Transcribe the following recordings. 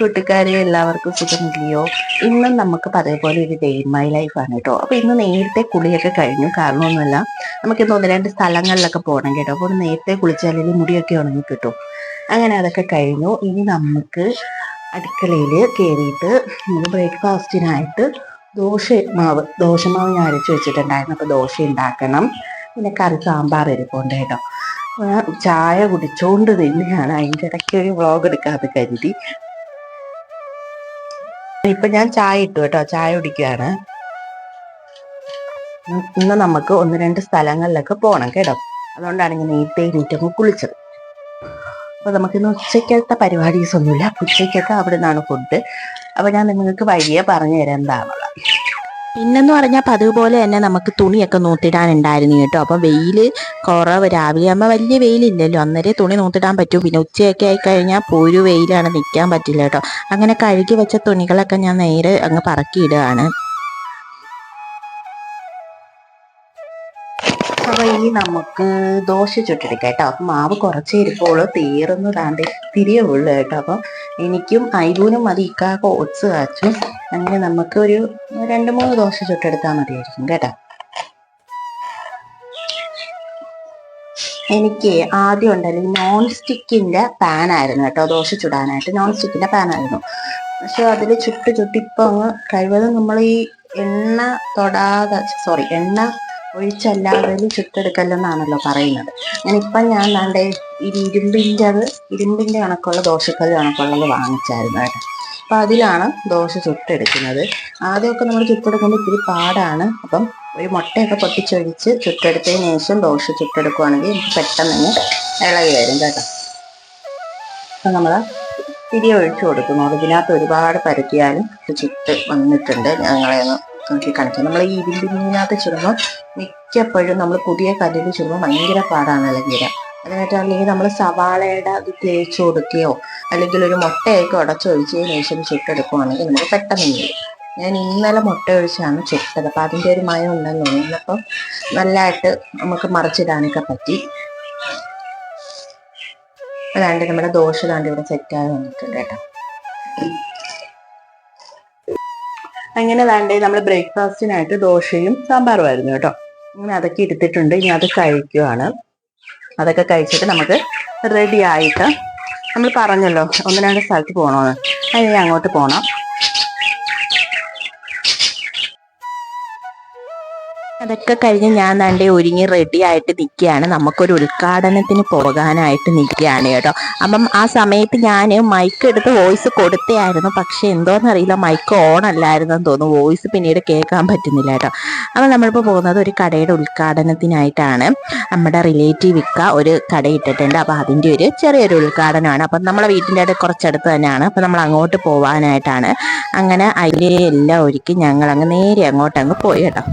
കൂട്ടുകാരെ എല്ലാവർക്കും സുഖമില്ലയോ? ഇന്ന് നമുക്ക് പോലെ ഒരു ഡേ മൈ ലൈഫ് ആണ് കേട്ടോ. അപ്പൊ ഇന്ന് നേരത്തെ കുളിയൊക്കെ കഴിഞ്ഞു. കാരണം ഒന്നുമല്ല നമുക്ക് ഇന്ന് ഒന്ന് രണ്ട് സ്ഥലങ്ങളിലൊക്കെ പോകണം കേട്ടോ. അപ്പോൾ നേരത്തെ കുളിച്ചാലേ മുടിയൊക്കെ ഉണങ്ങി കിട്ടും. അങ്ങനെ അതൊക്കെ കഴിഞ്ഞു. ഇനി നമുക്ക് അടുക്കളയിൽ കയറിയിട്ട് നമുക്ക് ബ്രേക്ക്ഫാസ്റ്റിനായിട്ട് ദോശ മാവ് ദോശ മാവ് ഞാൻ അരച്ച് വെച്ചിട്ടുണ്ടായിരുന്നു. അപ്പോൾ ദോശ ഉണ്ടാക്കണം. പിന്നെ കറി സാമ്പാർ ഇരിപ്പുണ്ട് കേട്ടോ. ചായ കുടിച്ചോണ്ട് തന്നെയാണ്. അതിന്റെ ഇടയ്ക്ക് ഒരു വ്ളോഗ് എടുക്കാതെ കരുതി. ഇപ്പൊ ഞാൻ ചായ ഇട്ടു കേട്ടോ. ചായ കുടിക്കുകയാണ് ഇന്ന് നമുക്ക് ഒന്ന് രണ്ട് സ്ഥലങ്ങളിലൊക്കെ പോകണം കേട്ടോ. അതുകൊണ്ടാണ് ഞാൻ നേരത്തെ എണീറ്റങ്ങ് കുളിച്ചത്. അപ്പൊ നമുക്കിന്ന് ഉച്ചയ്ക്കത്തെ പരിപാടീസ് ഒന്നുമില്ല ഉച്ചയ്ക്കൊക്കെ അവിടെ നിന്നാണ് ഫുഡ് അപ്പൊ ഞാൻ നിങ്ങൾക്ക് വഴിയെ പറഞ്ഞു തരാം എന്താണുള്ളത് പിന്നെന്ന് പറഞ്ഞാൽ പതിവ് പോലെ തന്നെ നമുക്ക് തുണിയൊക്കെ നൂത്തിടാനുണ്ടായിരുന്നു കേട്ടോ. അപ്പം വെയിൽ കുറവ്. രാവിലെ ആകുമ്പോൾ വലിയ വെയിലില്ലല്ലോ. അന്നേരം തുണി നൂത്തിടാൻ പറ്റും. പിന്നെ ഉച്ചയൊക്കെ ആയി കഴിഞ്ഞാൽ വെയിലാണ് നിൽക്കാൻ പറ്റില്ല കേട്ടോ. അങ്ങനെ കഴുകി വെച്ച തുണികളൊക്കെ ഞാൻ നേരെ അങ്ങ് പറക്കിയിടുകയാണ് അപ്പൊ ഇനി നമുക്ക് ദോശ ചുട്ടെടുക്കാം കേട്ടോ അപ്പൊ മാവ് കുറച്ചേ ഇരിക്കുള്ളൂ തീർന്നതാണ്ട് തിരികെ ഉള്ളു കേട്ടോ. അപ്പൊ എനിക്കും ഐബൂനും മതി ഇക്കാക്ക് ഓട്സ് കാച്ചു. അങ്ങനെ നമുക്ക് ഒരു രണ്ട് മൂന്ന് ദോശ ചുട്ടെടുത്താൽ മതിയായിരിക്കും കേട്ടോ. എനിക്ക് ആദ്യം ഉണ്ടല്ലോ നോൺ സ്റ്റിക്കിന്റെ പാൻ ആയിരുന്നു കേട്ടോ. ദോശ ചുടാനായിട്ട് നോൺ സ്റ്റിക്കിന്റെ പാൻ ആയിരുന്നു പക്ഷെ അതിൽ ചുട്ട് ചുട്ടിപ്പോൾ കഴിവതും നമ്മൾ ഈ എണ്ണ തൊടാതെ സോറി എണ്ണ ഒഴിച്ചല്ലാതെ ചുട്ടെടുക്കല്ലെന്നാണല്ലോ പറയുന്നത്. ഞാൻ ഇപ്പം ഞാൻ ദാണ്ടെ ഇരുമ്പിന്റെ അത് ഇരുമ്പിന്റെ കണക്കുള്ള ദോശക്കല്ല് കണക്കുള്ളത് വാങ്ങിച്ചായിരുന്നു കേട്ടോ. അപ്പം അതിലാണ് ദോശ ചുട്ടെടുക്കുന്നത്. ആദ്യമൊക്കെ നമ്മൾ ചുട്ടെടുക്കുമ്പോൾ ഇത്തിരി പാടാണ്. അപ്പം ഒരു മുട്ടയൊക്കെ പൊട്ടിച്ചൊഴിച്ച് ചുട്ടെടുത്തതിന് ശേഷം ദോശ ചുട്ടെടുക്കുവാണെങ്കിൽ നമുക്ക് പെട്ടെന്ന് ഇളകി വരും കേട്ടോ. അപ്പം നമ്മൾ തിരി ഒഴിച്ചു കൊടുക്കുന്നു. ഇതിനകത്ത് ഒരുപാട് പരത്തിയാലും ചുട്ട് വന്നിട്ടുണ്ട്. ഞങ്ങളെ ഒന്ന് നോക്കി കാണിക്കാം നമ്മൾ ഈ ഇരുമ്പിനകത്ത് ചുടുമ്പോൾ മിക്കപ്പോഴും നമ്മൾ പുതിയ കല്ലിൽ ചുടുമ്പോൾ ഭയങ്കര പാടാണ് അല്ലെങ്കിൽ അതിനായിട്ട് അല്ലെങ്കിൽ നമ്മൾ സവാളയുടെ അത് തേച്ച് കൊടുക്കുകയോ അല്ലെങ്കിൽ ഒരു മുട്ടയൊക്കെ ഉടച്ചൊഴിച്ചതിന് ശേഷം ചുട്ടെടുക്കുവാണെങ്കിൽ നമുക്ക് പെട്ടെന്ന് ചെയ്യും ഞാൻ ഇന്നലെ മുട്ട ഒഴിച്ചാണ് ചുട്ടത്. അപ്പം അതിന്റെ ഒരു മയം ഉണ്ടെന്ന് തോന്നുന്നു. അപ്പം നല്ലതായിട്ട് നമുക്ക് മറിച്ചിടാനൊക്കെ പറ്റി. അതാണ്ട് നമ്മുടെ ദോശ ദാണ്ട് ഇവിടെ സെറ്റായി വന്നിട്ടുണ്ട് കേട്ടോ. അങ്ങനെ വേണ്ടേ നമ്മൾ ബ്രേക്ക്ഫാസ്റ്റിനായിട്ട് ദോശയും സാമ്പാറും ആയിരുന്നു കേട്ടോ. അങ്ങനെ അതൊക്കെ എടുത്തിട്ടുണ്ട് ഇനി അത് കഴിക്കുവാണ്. അതൊക്കെ കഴിച്ചിട്ട് നമുക്ക് റെഡി ആയിട്ട് നമ്മൾ പറഞ്ഞല്ലോ ഒന്ന് രണ്ട് സ്ഥലത്ത് പോകണമെന്ന് അതിന് അങ്ങോട്ട് പോകണം അതൊക്കെ കഴിഞ്ഞ് ഞാൻ തന്റെ ഒരുങ്ങി റെഡി ആയിട്ട് നിൽക്കുകയാണ് നമുക്കൊരു ഉദ്ഘാടനത്തിന് പോകാനായിട്ട് നിൽക്കുകയാണ് കേട്ടോ. അപ്പം ആ സമയത്ത് ഞാൻ മൈക്ക് എടുത്ത് വോയിസ് കൊടുത്തയായിരുന്നു. പക്ഷെ എന്തോന്നറിയില്ല മൈക്ക് ഓൺ അല്ലായിരുന്നു എന്ന് തോന്നുന്നു. വോയിസ് പിന്നീട് കേൾക്കാൻ പറ്റുന്നില്ല കേട്ടോ. അപ്പം നമ്മളിപ്പോൾ പോകുന്നത് ഒരു കടയുടെ ഉദ്ഘാടനത്തിനായിട്ടാണ്. നമ്മുടെ റിലേറ്റീവ് ഇക്ക ഒരു കട ഇട്ടിട്ടുണ്ട്. അപ്പം അതിന്റെ ഒരു ചെറിയൊരു ഉദ്ഘാടനമാണ്. അപ്പം നമ്മളെ വീട്ടിന്റെ അടുത്ത് കുറച്ചടുത്ത് തന്നെയാണ്. അപ്പം നമ്മൾ അങ്ങോട്ട് പോകാനായിട്ടാണ് അങ്ങനെ അതിലെ എല്ലാം ഞങ്ങൾ അങ്ങ് നേരെ അങ്ങോട്ടങ്ങ് പോയി കേട്ടോ.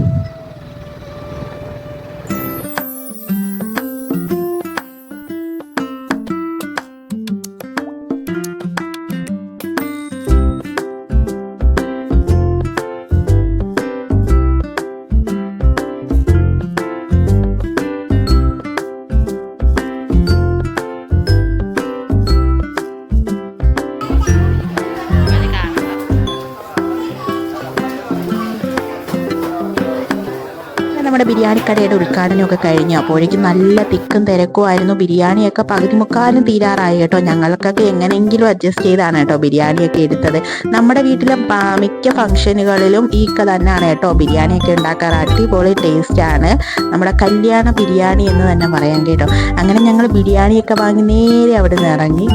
നമ്മുടെ ബിരിയാണി കടയുടെ ഉദ്ഘാടനമൊക്കെ കഴിഞ്ഞു. അപ്പോഴേക്കും നല്ല തിക്കും തിരക്കും ആയിരുന്നു. ബിരിയാണിയൊക്കെ പകുതി മുക്കാലും തീരാറായി കേട്ടോ. ഞങ്ങൾക്കൊക്കെ എങ്ങനെയെങ്കിലും അഡ്ജസ്റ്റ് ചെയ്താണ് കേട്ടോ ബിരിയാണിയൊക്കെ എടുത്തത്. നമ്മുടെ വീട്ടിലെ മിക്ക ഫംഗ്ഷനുകളിലും ഈ ക തന്നെയാണ് കേട്ടോ. ബിരിയാണിയൊക്കെ ഉണ്ടാക്കാറ് അടിപൊളി ടേസ്റ്റ് ആണ്. നമ്മുടെ കല്യാണ ബിരിയാണി എന്ന് തന്നെ പറയാൻ കേട്ടോ. അങ്ങനെ ഞങ്ങൾ ബിരിയാണിയൊക്കെ വാങ്ങി നേരെ അവിടെ നിന്ന് ഇറങ്ങി.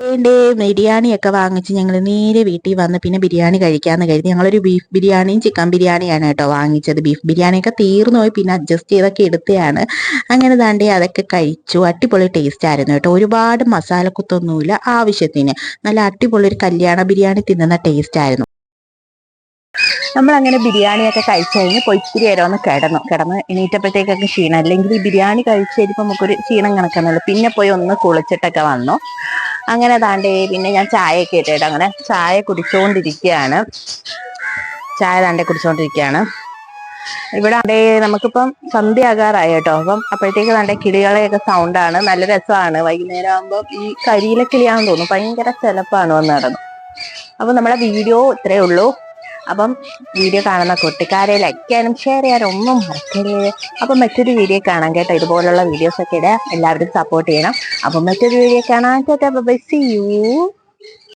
വേണ്ടേ ബിരിയാണിയൊക്കെ വാങ്ങിച്ച് ഞങ്ങൾ നേരെ വീട്ടിൽ വന്ന് പിന്നെ ബിരിയാണി കഴിക്കാമെന്ന് കരുതി. ഞങ്ങളൊരു ബീഫ് ബിരിയാണിയും ചിക്കൻ ബിരിയാണിയാണ് കേട്ടോ വാങ്ങിച്ചത്. ബീഫ് ബിരിയാണിയൊക്കെ തീർന്നു പോയി. പിന്നെ അഡ്ജസ്റ്റ് ചെയ്തൊക്കെ എടുത്തതാണ് അങ്ങനെ താണ്ടി അതൊക്കെ കഴിച്ചു. അടിപൊളി ടേസ്റ്റ് ആയിരുന്നു കേട്ടോ. ഒരുപാട് മസാലക്കുത്തൊന്നുമില്ല ആവശ്യത്തിന്. നല്ല അടിപൊളി ഒരു കല്യാണ ബിരിയാണി തിന്നുന്ന ടേസ്റ്റ് ആയിരുന്നു. നമ്മൾ അങ്ങനെ ബിരിയാണിയൊക്കെ കഴിച്ചു കഴിഞ്ഞ് പോയി ഇത്തിരി നേരം ഒന്ന് കിടന്നു. കിടന്ന് എണീറ്റപ്പോഴത്തേക്കൊക്കെ ക്ഷീണം. അല്ലെങ്കിൽ ഈ ബിരിയാണി കഴിച്ച് കഴിയുമ്പോൾ നമുക്കൊരു ക്ഷീണം കണക്കുന്നുള്ളൂ പിന്നെ പോയി ഒന്ന് കുളിച്ചിട്ടൊക്കെ വന്നു. അങ്ങനെ താണ്ടേ പിന്നെ ഞാൻ ചായയൊക്കെ ഇട്ടിട്ട് അങ്ങനെ ചായ കുടിച്ചുകൊണ്ടിരിക്കുകയാണ് ചായ താണ്ടെ കുടിച്ചുകൊണ്ടിരിക്കുകയാണ് ഇവിടെ അതേ നമുക്കിപ്പം സന്ധ്യ ആകാറായി കേട്ടോ. അപ്പം അപ്പോഴത്തേക്ക് നല്ല കിളികളെയൊക്കെ സൗണ്ടാണ് നല്ല രസമാണ്. വൈകുന്നേരം ആകുമ്പോൾ ഈ കരിയിലെ കിളിയാണെന്ന് തോന്നുന്നു. ഭയങ്കര ചിലപ്പാണ് വന്ന് നടന്നു. അപ്പൊ നമ്മുടെ വീഡിയോ ഇത്രയേ ഉള്ളൂ. അപ്പം വീഡിയോ കാണുന്ന കുട്ടിക്കാരെ ലൈക്ക് ചെയ്യാനും ഷെയർ ചെയ്യാനും ഒന്നും മറക്കരുത്. അപ്പം മറ്റൊരു വീഡിയോ കാണാം കേട്ടോ. ഇതുപോലുള്ള വീഡിയോസൊക്കെ ഇടുക എല്ലാവരും സപ്പോർട്ട് ചെയ്യണം. അപ്പം മറ്റൊരു വീഡിയോ കാണാൻ കേട്ടോ ബൈ സി യു